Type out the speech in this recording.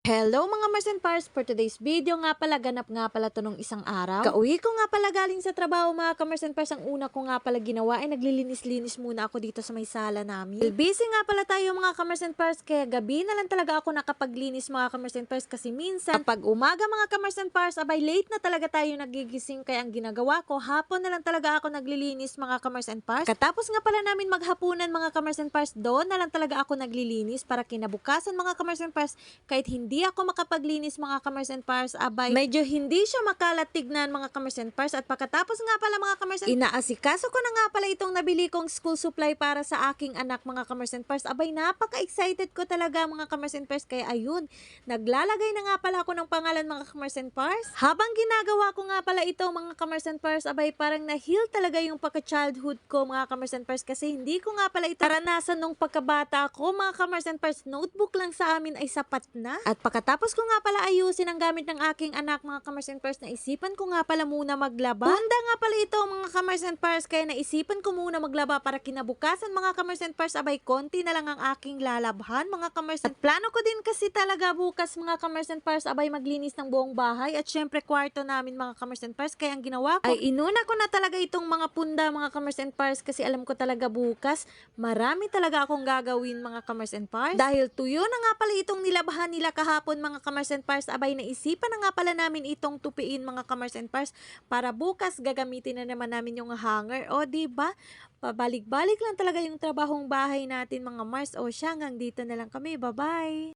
Hello mga Mars and Pars! For today's video nga pala, ganap nga pala to isang araw. Kauwi ko nga pala galing sa trabaho mga Mars and Pars. Ang una ko nga pala ginawa ay naglilinis-linis muna ako dito sa may sala namin. Well, busy nga pala tayo mga Mars and Pars, kaya gabi na lang talaga ako nakapaglinis mga Mars and Pars kasi minsan kapag umaga mga Mars and Pars, abay late na talaga tayo nagigising kaya ang ginagawa ko, hapon na lang talaga ako naglilinis mga Mars and Pars. Katapos nga pala namin maghapunan mga Mars and Pars, doon na lang talaga ako naglilinis para kinabukasan mga Mars and Pars, kahit hindi ako makapaglinis mga Kamers and Pars, abay, medyo hindi siya makalat tignan mga Kamers and Pars. At pagkatapos nga pala mga Kamers and inaasikaso ko na nga pala itong nabili kong school supply para sa aking anak mga Kamers and Pars. Abay, napaka-excited ko talaga mga Kamers and Pars. Kaya ayun, naglalagay na nga pala ako ng pangalan mga Kamers and Pars. Habang ginagawa ko nga pala ito mga Kamers and Pars, abay, parang na-heal talaga yung pagka-childhood ko mga Kamers and Pars. Kasi hindi ko nga pala ito naranasan nung pagkabata ko mga Kamers and Pars. Notebook lang sa amin ay sapat na. At pagkatapos ko nga pala ayusin ang gamit ng aking anak mga Kamers and Pars, naisipan ko nga pala muna maglaba. Bunda nga pala ito mga Kamers and Pars, kaya naisipan ko muna maglaba para kinabukasan mga Kamers and Pars, abay konti na lang ang aking lalabhan mga Kamers and plano ko din kasi talaga bukas mga Kamers and Pars, abay maglinis ng buong bahay at syempre kwarto namin mga Kamers and Pars, kaya ang ginawa ko ay inuna ko na talaga itong mga punda mga Kamers and Pars kasi alam ko talaga bukas marami talaga akong gagawin mga Kamers and Pars. Dahil tuyo na nga pala itong nilabahan nila kahapon mga Kamers and Pars, abay naisipan na nga pala namin itong tupiin mga Kamers and Pars para bukas gagamitin na naman namin yung hanger. O di ba? Pabalik-balik lang talaga yung trabahong bahay natin mga Mars. O siya, hanggang dito na lang kami. Bye-bye!